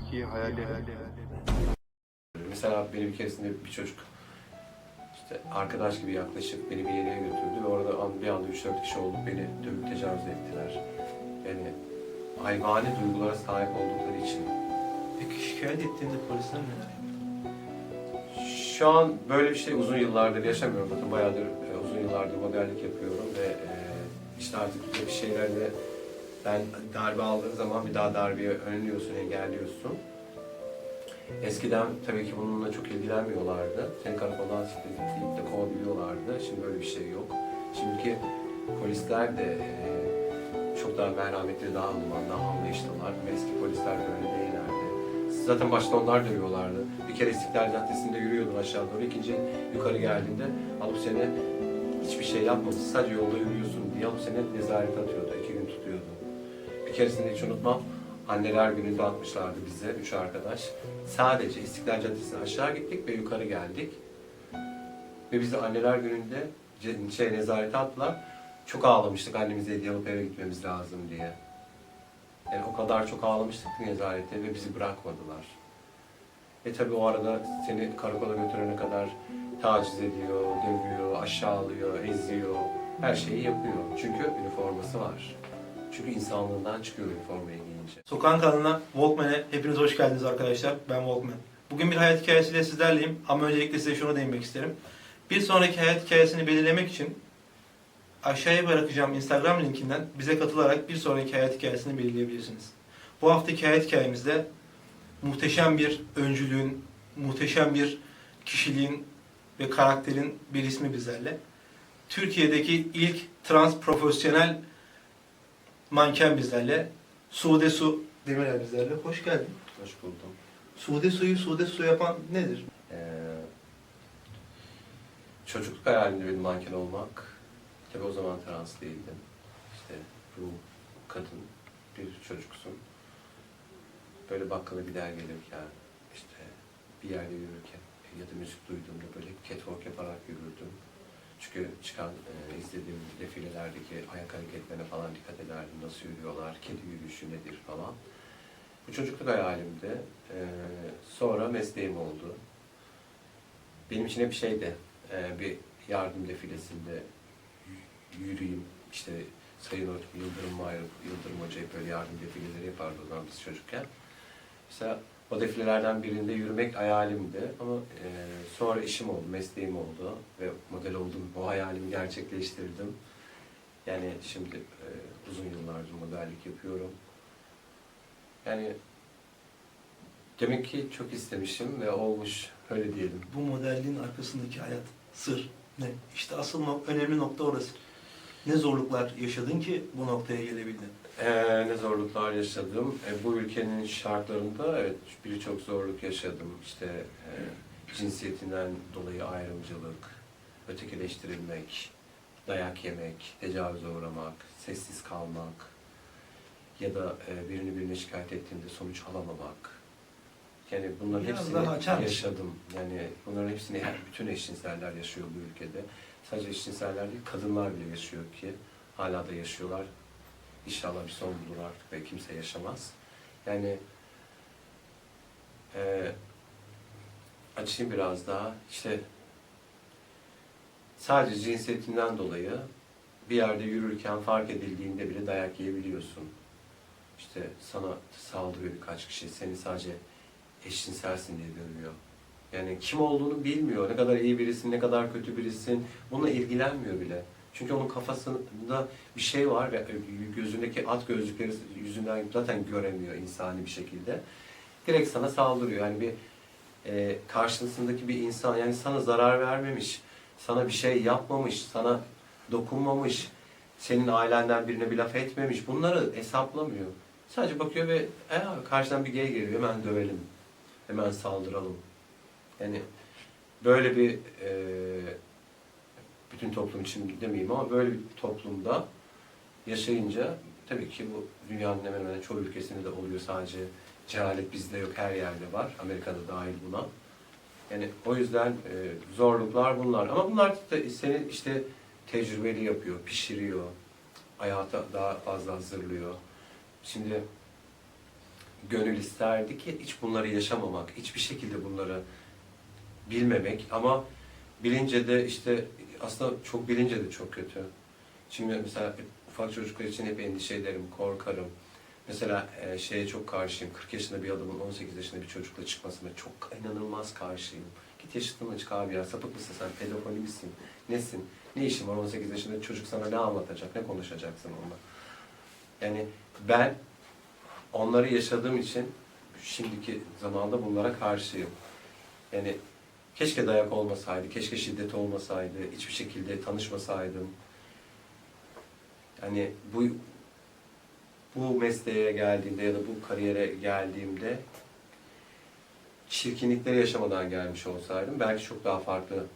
Peki hayalleri. Mesela benim bir keresinde bir çocuk işte arkadaş gibi yaklaşıp beni bir yere götürdü ve orada an- bir anda 3-4 kişi olup beni dövüp tecavüz ettiler. Yani hayvani duygulara sahip oldukları için. Peki şikayet ettiğinde polisler yaptı? Şu an böyle bir şey uzun yıllardır yaşamıyorum. Bakın bayağıdır e, uzun yıllardır modellik yapıyorum ve e, işte artık bir şeylerle ben darbe aldığın zaman bir daha darbeyi önlüyorsun, engelliyorsun. Eskiden tabii ki bununla çok ilgilenmiyorlardı. Seni karakoldan siktir deyip de kovabiliyorlardı. Şimdi böyle bir şey yok. Şimdiki polisler de e, çok daha merhametli, daha ılıman, daha anlayışlılar. Eski polisler böyle değillerdi. Zaten başta onlar dövüyorlardı. Bir kere İstiklal Caddesi'nde yürüyordun aşağı doğru. İkinci yukarı geldiğinde alıp seni hiçbir şey yapmadı. Sadece yolda yürüyorsun diye alıp seni nezarete atıyordu. iki keresinde hiç unutmam. Anneler gününde atmışlardı bize, üç arkadaş. Sadece İstiklal Caddesi'ne aşağı gittik ve yukarı geldik. Ve bizi anneler gününde şey nezarete attılar. Çok ağlamıştık annemize hediye alıp eve gitmemiz lazım diye. Yani o kadar çok ağlamıştık ki nezarette ve bizi bırakmadılar. E tabi o arada seni karakola götürene kadar taciz ediyor, dövüyor, aşağılıyor, eziyor. Her şeyi yapıyor. Çünkü üniforması var. Çünkü insanlığından çıkıyor üniformayı giyince. Sokağın kanalına Walkman'e hepiniz hoş geldiniz arkadaşlar. Ben Walkman. Bugün bir hayat hikayesiyle sizlerleyim ama öncelikle size şunu değinmek isterim. Bir sonraki hayat hikayesini belirlemek için aşağıya bırakacağım Instagram linkinden bize katılarak bir sonraki hayat hikayesini belirleyebilirsiniz. Bu haftaki hayat hikayemizde muhteşem bir öncülüğün, muhteşem bir kişiliğin ve karakterin bir ismi bizlerle. Türkiye'deki ilk trans profesyonel manken bizlerle. Sude Su Demirel bizlerle. Hoş geldin. Hoş buldum. Sude Su'yu Sude Su yapan nedir? Ee, çocukluk hayalimde benim manken olmak. Tabi o zaman trans değildim. İşte bu kadın bir çocuksun. Böyle bakkala gider gelirken, işte bir yerde yürürken ya da müzik duyduğumda böyle catwalk yaparak yürürdüm. Çünkü çıkan, e, izlediğim defilelerdeki ayak hareketlerine falan dikkat ederdim. Nasıl yürüyorlar, kedi yürüyüşü nedir falan. Bu çocukluk hayalimdi. Ee, sonra mesleğim oldu. Benim için hep şeydi, e, bir yardım defilesinde yürüyeyim, işte Sayın Yıldırım var, Yıldırım Hoca hep böyle yardım defileleri yapardı o zaman biz çocukken. Mesela o birinde yürümek hayalimdi ama e, sonra işim oldu, mesleğim oldu ve model oldum, o hayalimi gerçekleştirdim. Yani şimdi e, uzun yıllardır modellik yapıyorum. Yani demek ki çok istemişim ve olmuş, öyle diyelim. Bu modelliğin arkasındaki hayat, sır ne? İşte asıl önemli nokta orası. Ne zorluklar yaşadın ki bu noktaya gelebildin? Ee, ne zorluklar yaşadım. E, bu ülkenin şartlarında evet birçok zorluk yaşadım. İşte e, cinsiyetinden dolayı ayrımcılık, ötekileştirilmek, dayak yemek, tecavüze uğramak, sessiz kalmak ya da e, birini birine şikayet ettiğinde sonuç alamamak. Yani bunların Biraz hepsini yaşadım. Yani bunların hepsini her bütün eşcinseller yaşıyor bu ülkede. Sadece eşcinseller değil, kadınlar bile yaşıyor ki hala da yaşıyorlar. İnşallah bir son bulur artık ve kimse yaşamaz. Yani e, açayım biraz daha. İşte sadece cinsiyetinden dolayı bir yerde yürürken fark edildiğinde bile dayak yiyebiliyorsun. İşte sana saldırıyor birkaç kişi. Seni sadece eşcinselsin diye dövüyor. Yani kim olduğunu bilmiyor. Ne kadar iyi birisin, ne kadar kötü birisin. Bununla ilgilenmiyor bile. Çünkü onun kafasında bir şey var ve gözündeki at gözlükleri yüzünden zaten göremiyor insani bir şekilde. Direkt sana saldırıyor. Yani bir e, karşısındaki bir insan yani sana zarar vermemiş, sana bir şey yapmamış, sana dokunmamış, senin ailenden birine bir laf etmemiş. Bunları hesaplamıyor. Sadece bakıyor ve e, karşıdan bir gay geliyor hemen dövelim, hemen saldıralım. Yani böyle bir e, bütün toplum için demeyeyim ama böyle bir toplumda yaşayınca tabii ki bu dünyanın hemen hemen çoğu ülkesinde de oluyor sadece cehalet bizde yok her yerde var Amerika'da dahil buna. Yani o yüzden e, zorluklar bunlar ama bunlar da seni işte tecrübeli yapıyor, pişiriyor, hayata daha fazla hazırlıyor. Şimdi gönül isterdi ki hiç bunları yaşamamak, hiçbir şekilde bunları bilmemek ama bilince de işte aslında çok bilince de çok kötü. Şimdi mesela ufak çocuklar için hep endişe ederim, korkarım. Mesela e, şeye çok karşıyım. 40 yaşında bir adamın 18 yaşında bir çocukla çıkmasına çok inanılmaz karşıyım. Git yaşıtına çık abi ya. Sapık mısın sen? Pedofili misin? Nesin? Ne işin var 18 yaşında çocuk sana ne anlatacak? Ne konuşacaksın onunla? Yani ben onları yaşadığım için şimdiki zamanda bunlara karşıyım. Yani keşke dayak olmasaydı, keşke şiddet olmasaydı, hiçbir şekilde tanışmasaydım. Yani bu bu mesleğe geldiğimde ya da bu kariyere geldiğimde çirkinlikleri yaşamadan gelmiş olsaydım belki çok daha farklı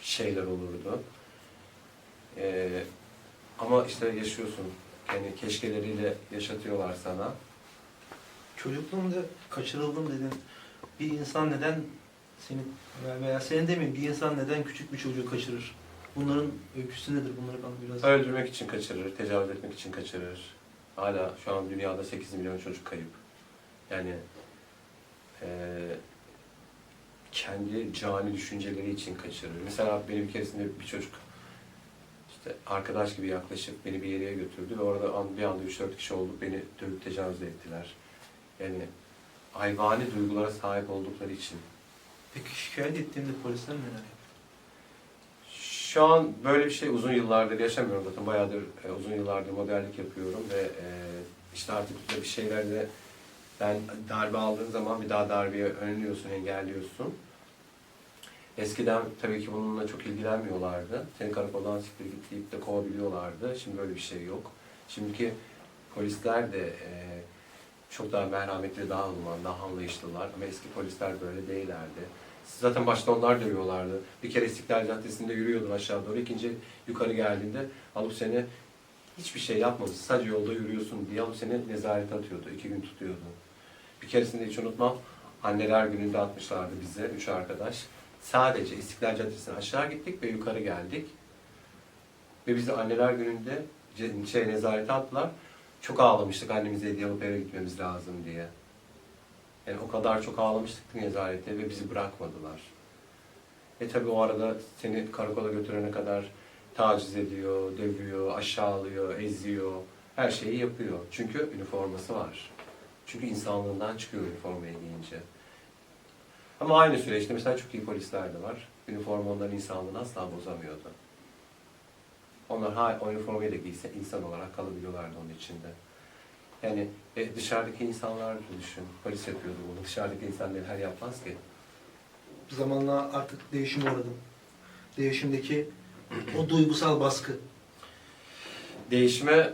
şeyler olurdu. Ee, ama işte yaşıyorsun. Yani keşkeleriyle yaşatıyorlar sana. Çocukluğumda kaçırıldım dedin. Bir insan neden seni veya senin demeyeyim bir insan neden küçük bir çocuğu kaçırır? Bunların öyküsü nedir? Bunları bana biraz... Öldürmek için kaçırır, tecavüz etmek için kaçırır. Hala şu an dünyada 8 milyon çocuk kayıp. Yani eee, kendi cani düşünceleri için kaçırır. Mesela benim bir keresinde bir çocuk işte arkadaş gibi yaklaşıp beni bir yere götürdü ve orada bir anda 3-4 kişi olduk beni dövüp tecavüz ettiler. Yani hayvani duygulara sahip oldukları için. Peki şikayet ettiğimde polisler neler yaptı? Şu an böyle bir şey uzun yıllardır yaşamıyorum zaten bayağıdır e, uzun yıllardır modellik yapıyorum ve e, işte artık bir şeylerde ben darbe aldığın zaman bir daha darbeye önlüyorsun, engelliyorsun. Eskiden tabii ki bununla çok ilgilenmiyorlardı. Seni karakoldan siktir git deyip de kovabiliyorlardı. Şimdi böyle bir şey yok. Şimdiki polisler de e, çok daha merhametli, daha ılıman, daha anlayışlılar. Ama eski polisler böyle değillerdi. Zaten başta onlar dövüyorlardı. Bir kere İstiklal Caddesi'nde yürüyordun aşağı doğru. İkinci yukarı geldiğinde alıp seni hiçbir şey yapmamışsın. Sadece yolda yürüyorsun diye alıp seni nezarete atıyordu. iki gün tutuyordu. Bir keresinde hiç unutmam. Anneler gününde atmışlardı bize. Üç arkadaş. Sadece İstiklal Caddesi'ne aşağı gittik ve yukarı geldik. Ve bizi anneler gününde şey nezarete attılar. Çok ağlamıştık annemize hediye alıp eve gitmemiz lazım diye. Yani o kadar çok ağlamıştık ki nezarette ve bizi bırakmadılar. E tabi o arada seni karakola götürene kadar taciz ediyor, dövüyor, aşağılıyor, eziyor. Her şeyi yapıyor. Çünkü üniforması var. Çünkü insanlığından çıkıyor üniformayı giyince. Ama aynı süreçte mesela çok iyi polisler de var. Üniforma onların insanlığını asla bozamıyordu. Onlar ha, o üniformayı da giyse insan olarak kalabiliyorlardı onun içinde. Yani e, dışarıdaki insanlar düşün. Polis yapıyordu bunu. Dışarıdaki insan neler yapmaz ki? Zamanla artık değişim uğradım. Değişimdeki o duygusal baskı. Değişime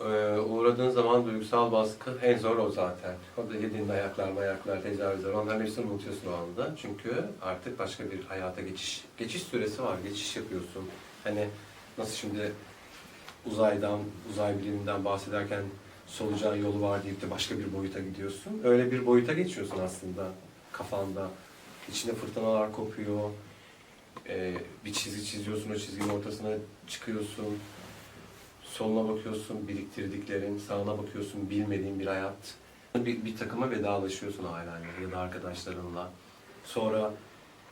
e, uğradığın zaman duygusal baskı en zor o zaten. O da yediğin ayaklar, mayaklar, tecavüzler onların hepsini unutuyorsun o anda. Çünkü artık başka bir hayata geçiş. Geçiş süresi var, geçiş yapıyorsun. Hani nasıl şimdi uzaydan, uzay biliminden bahsederken solucan yolu var deyip de başka bir boyuta gidiyorsun. Öyle bir boyuta geçiyorsun aslında kafanda. İçinde fırtınalar kopuyor. E, bir çizgi çiziyorsun, o çizginin ortasına çıkıyorsun soluna bakıyorsun biriktirdiklerin, sağına bakıyorsun bilmediğin bir hayat. Bir, bir takıma vedalaşıyorsun ailenle ya da arkadaşlarınla. Sonra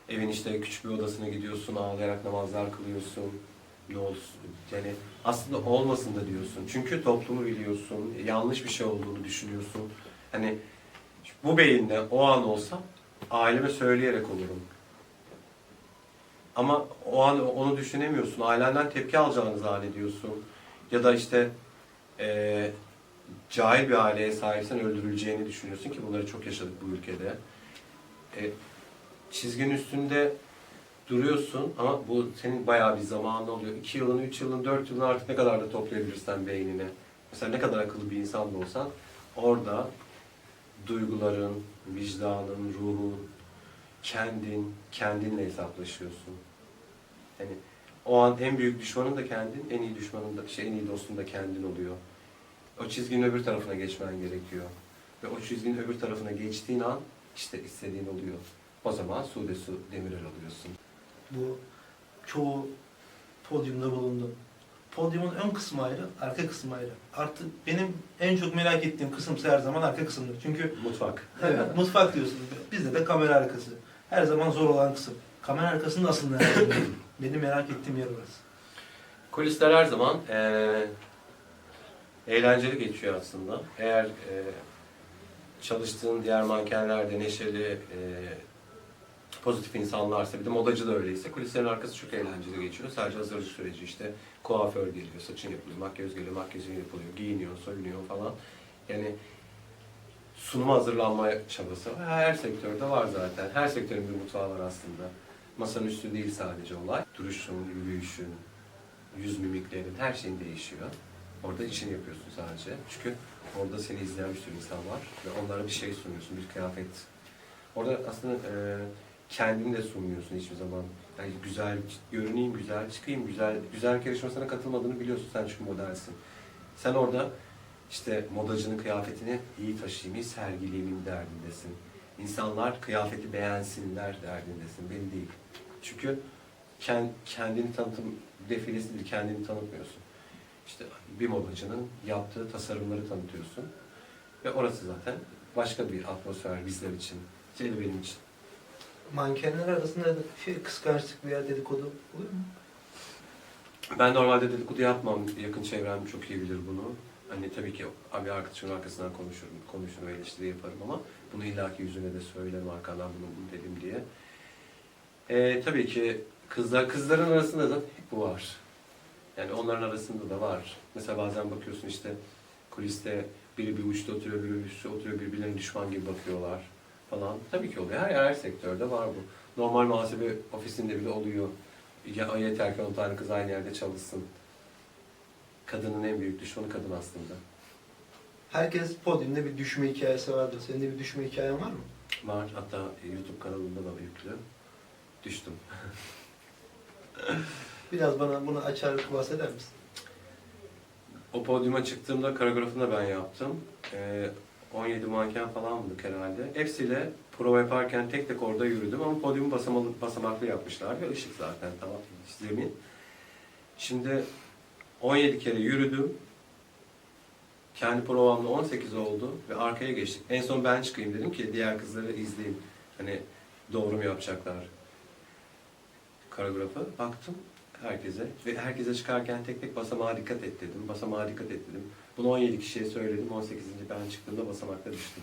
evin işte küçük bir odasına gidiyorsun, ağlayarak namazlar kılıyorsun. Ne olsun, yani aslında olmasın da diyorsun. Çünkü toplumu biliyorsun, yanlış bir şey olduğunu düşünüyorsun. Hani bu beyinle o an olsa aileme söyleyerek olurum. Ama o an onu düşünemiyorsun. Ailenden tepki alacağını zannediyorsun. Ya da işte eee cahil bir aileye sahipsen öldürüleceğini düşünüyorsun ki bunları çok yaşadık bu ülkede. E, çizginin üstünde duruyorsun ama bu senin bayağı bir zamanın oluyor. İki yılını, üç yılını, dört yılını artık ne kadar da toplayabilirsen beynine. Mesela ne kadar akıllı bir insan da olsan orada duyguların, vicdanın, ruhun, kendin, kendinle hesaplaşıyorsun. Yani o an en büyük düşmanın da kendin, en iyi düşmanın da, şey, en iyi dostun da kendin oluyor. O çizginin öbür tarafına geçmen gerekiyor. Ve o çizginin öbür tarafına geçtiğin an işte istediğin oluyor. O zaman Sude Su Demirel oluyorsun. Bu çoğu podyumda bulundum. podyumun ön kısmı ayrı, arka kısmı ayrı. Artık benim en çok merak ettiğim kısımsa her zaman arka kısımdır. Çünkü Mutfak. evet, mutfak diyorsunuz. Bizde de kamera arkası. Her zaman zor olan kısım. Kamera arkasının nerede? Benim merak ettiğim yer orası. Kulisler her zaman eee, eğlenceli geçiyor aslında. Eğer eee, çalıştığın diğer mankenler de neşeli, eee, pozitif insanlarsa, bir de modacı da öyleyse kulislerin arkası çok eğlenceli geçiyor. Sadece hazırlık süreci işte kuaför geliyor, saçın yapılıyor, makyöz geliyor, makyajın yapılıyor, giyiniyor, soyunuyor falan. Yani sunuma hazırlanma çabası. Her sektörde var zaten. Her sektörün bir mutfağı var aslında. Masanın üstü değil sadece olay. Duruşun, yürüyüşün, yüz mimiklerin, her şeyin değişiyor. Orada işini yapıyorsun sadece. Çünkü orada seni izleyen bir sürü insan var ve onlara bir şey sunuyorsun, bir kıyafet. Orada aslında e, kendini de sunmuyorsun hiçbir zaman. Yani güzel görüneyim, güzel çıkayım, güzel güzel yarışmasına katılmadığını biliyorsun sen çünkü modelsin. Sen orada işte modacının kıyafetini iyi taşıyayım, iyi sergileyeyim derdindesin. İnsanlar kıyafeti beğensinler derdindesin, beni değil. Çünkü kend, kendini tanıtım defilesi değil, kendini tanıtmıyorsun. İşte bir modacının yaptığı tasarımları tanıtıyorsun. Ve orası zaten başka bir atmosfer bizler için, de benim için. Mankenler arasında da şey kıskançlık veya dedikodu oluyor mu? Ben normalde dedikodu yapmam. Yakın çevrem çok iyi bilir bunu. Hani tabii ki abi arkadaşımın arkasından konuşurum, konuşurum, eleştiri yaparım ama bunu illaki yüzüne de söylerim arkandan bunu, bunu dedim diye. Ee, tabii ki kızlar, kızların arasında da hep bu var. Yani onların arasında da var. Mesela bazen bakıyorsun işte kuliste biri bir uçta oturuyor, biri bir üstte oturuyor, birbirlerine düşman gibi bakıyorlar falan. Tabii ki oluyor. Her, her sektörde var bu. Normal muhasebe ofisinde bile oluyor. Ya, yeter ki 10 tane kız aynı yerde çalışsın. Kadının en büyük düşmanı kadın aslında. Herkes podyumda bir düşme hikayesi vardır. Senin de bir düşme hikayen var mı? Var. Hatta YouTube kanalımda da yüklü. Düştüm. Biraz bana bunu açar bahseder misin? O podyuma çıktığımda koreografını da ben yaptım. Ee, 17 manken falandık herhalde. Hepsiyle prova yaparken tek tek orada yürüdüm ama podyumu basamalı, basamaklı yapmışlar ve ışık zaten tamam zemin. Şimdi 17 kere yürüdüm. Kendi provamda 18 oldu ve arkaya geçtik. En son ben çıkayım dedim ki diğer kızları izleyeyim. Hani doğru mu yapacaklar? Koreografı baktım herkese ve herkese çıkarken tek tek basamağa dikkat et dedim. Basamağa dikkat et dedim. Bunu 17 kişiye söyledim. 18. ben çıktığımda basamakta düştüm.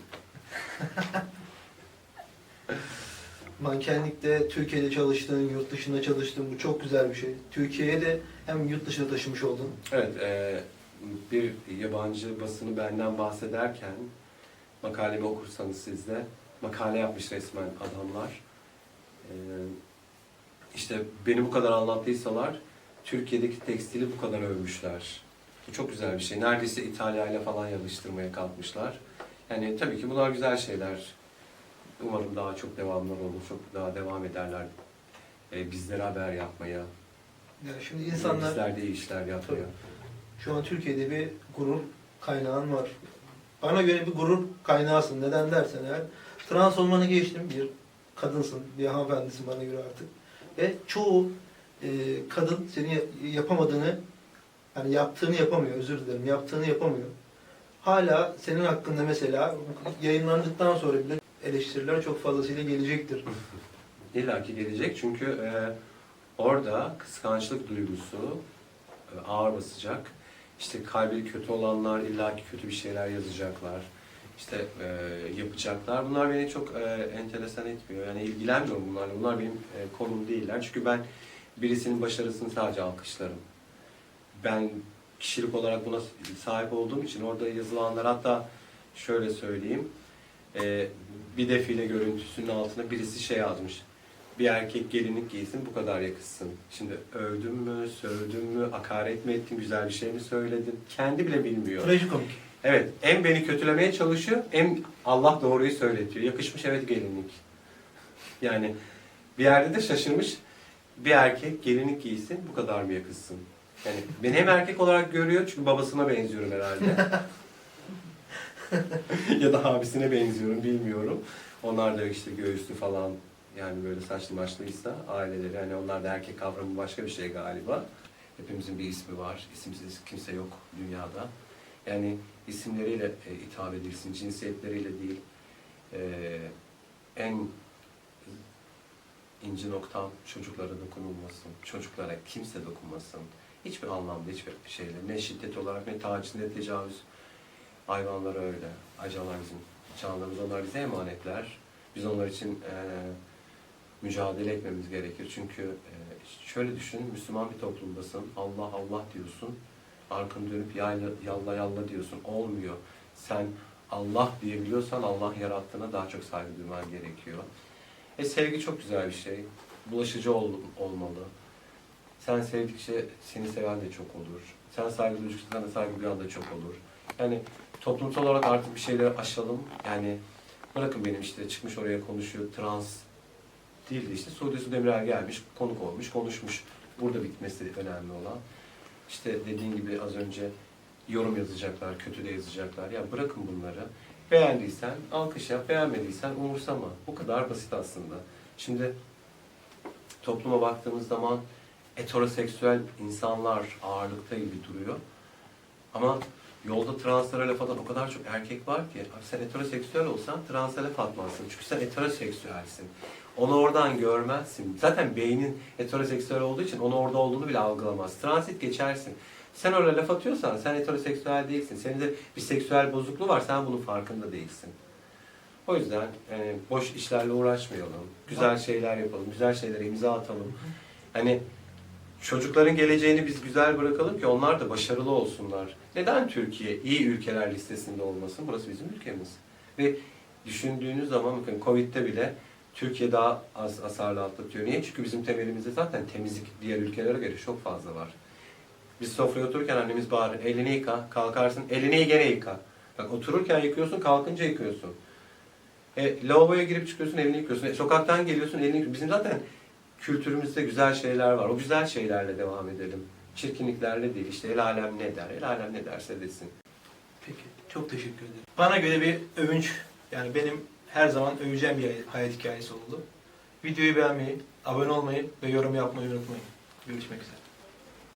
Mankenlikte Türkiye'de çalıştığın, yurt dışında çalıştığın bu çok güzel bir şey. Türkiye'ye de hem yurt dışına taşımış oldun. Evet, e, bir yabancı basını benden bahsederken makalemi okursanız siz de makale yapmış resmen adamlar. E, işte beni bu kadar anlattıysalar Türkiye'deki tekstili bu kadar övmüşler. Bu çok güzel bir şey. Neredeyse İtalya ile falan yarıştırmaya kalkmışlar. Yani tabii ki bunlar güzel şeyler. Umarım daha çok devamlar olur, çok daha devam ederler e, bizlere haber yapmaya, Yani şimdi insanlar bizler de iyi işler yapmaya. şu an Türkiye'de bir gurur kaynağın var. Bana göre bir gurur kaynağısın. Neden dersen eğer trans olmanı geçtim bir kadınsın, bir hanımefendisin bana göre artık. Ve çoğu e, kadın senin ya- yapamadığını, yani yaptığını yapamıyor, özür dilerim, yaptığını yapamıyor. Hala senin hakkında mesela yayınlandıktan sonra bile eleştiriler çok fazlasıyla gelecektir. İlla ki gelecek çünkü e, orada kıskançlık duygusu e, ağır basacak. İşte kalbi kötü olanlar illaki kötü bir şeyler yazacaklar. İşte e, yapacaklar. Bunlar beni çok e, enteresan etmiyor. Yani ilgilenmiyorum bunlarla. Bunlar benim e, konum değiller. Çünkü ben birisinin başarısını sadece alkışlarım. Ben kişilik olarak buna sahip olduğum için orada yazılanlar hatta şöyle söyleyeyim. E, bir defile görüntüsünün altına birisi şey yazmış. Bir erkek gelinlik giysin bu kadar yakışsın. Şimdi övdüm mü, sövdüm mü, hakaret mi ettim, güzel bir şey mi söyledim? Kendi bile bilmiyor. Trajikomik. Evet, hem beni kötülemeye çalışıyor, hem Allah doğruyu söyletiyor. Yakışmış evet gelinlik. Yani bir yerde de şaşırmış. Bir erkek gelinlik giysin, bu kadar mı yakışsın? Yani beni hem erkek olarak görüyor çünkü babasına benziyorum herhalde. ya da abisine benziyorum bilmiyorum. Onlar da işte göğüslü falan yani böyle saçlı maçlıysa aileleri hani onlar da erkek kavramı başka bir şey galiba. Hepimizin bir ismi var. İsimsiz kimse yok dünyada. Yani isimleriyle e, hitap edilsin, cinsiyetleriyle değil. E, en ince noktam çocuklara dokunulmasın. Çocuklara kimse dokunmasın. Hiçbir anlamda, hiçbir şeyle. Ne şiddet olarak, ne taciz, ne tecavüz. Hayvanlara öyle. Acalar bizim canlarımız. Onlar bize emanetler. Biz onlar için e, mücadele etmemiz gerekir. Çünkü e, şöyle düşün, Müslüman bir toplumdasın. Allah Allah diyorsun. Arkanı dönüp yalla yalla, yalla diyorsun. Olmuyor. Sen Allah diyebiliyorsan Allah yarattığına daha çok saygı duyman gerekiyor. E sevgi çok güzel bir şey. Bulaşıcı ol, olmalı. Sen sevdikçe seni seven de çok olur. Sen saygı duydukça sana saygı duyan da çok olur. Yani toplumsal olarak artık bir şeyleri aşalım. Yani bırakın benim işte çıkmış oraya konuşuyor trans değil de işte Suudi Su Demirel gelmiş, konuk olmuş, konuşmuş. Burada bitmesi önemli olan. İşte dediğin gibi az önce yorum yazacaklar, kötü de yazacaklar. Ya bırakın bunları. Beğendiysen alkış yap, beğenmediysen umursama. Bu kadar basit aslında. Şimdi topluma baktığımız zaman heteroseksüel insanlar ağırlıkta gibi duruyor. Ama yolda translara laf atan o kadar çok erkek var ki sen heteroseksüel olsan transa laf atmazsın. Çünkü sen heteroseksüelsin. Onu oradan görmezsin. Zaten beynin heteroseksüel olduğu için onu orada olduğunu bile algılamaz. Transit geçersin. Sen oraya laf atıyorsan sen heteroseksüel değilsin. Senin de bir seksüel bozukluğu var. Sen bunun farkında değilsin. O yüzden e, boş işlerle uğraşmayalım. Güzel şeyler yapalım. Güzel şeylere imza atalım. Hani çocukların geleceğini biz güzel bırakalım ki onlar da başarılı olsunlar. Neden Türkiye iyi ülkeler listesinde olmasın? Burası bizim ülkemiz. Ve düşündüğünüz zaman bakın Covid'de bile Türkiye daha az hasarlı atlatıyor. Niye? Çünkü bizim temelimizde zaten temizlik diğer ülkelere göre çok fazla var. Biz sofraya otururken annemiz bağırır, elini yıka, kalkarsın, elini gene yıka. Bak otururken yıkıyorsun, kalkınca yıkıyorsun. E, lavaboya girip çıkıyorsun, elini yıkıyorsun. E, sokaktan geliyorsun, elini yıkıyorsun. Bizim zaten kültürümüzde güzel şeyler var. O güzel şeylerle devam edelim. Çirkinliklerle değil. İşte el alem ne der, el alem ne derse desin. Peki. Çok teşekkür ederim. Bana göre bir övünç, yani benim her zaman öveceğim bir hayat hikayesi oldu. Videoyu beğenmeyi, abone olmayı ve yorum yapmayı unutmayın. Görüşmek üzere.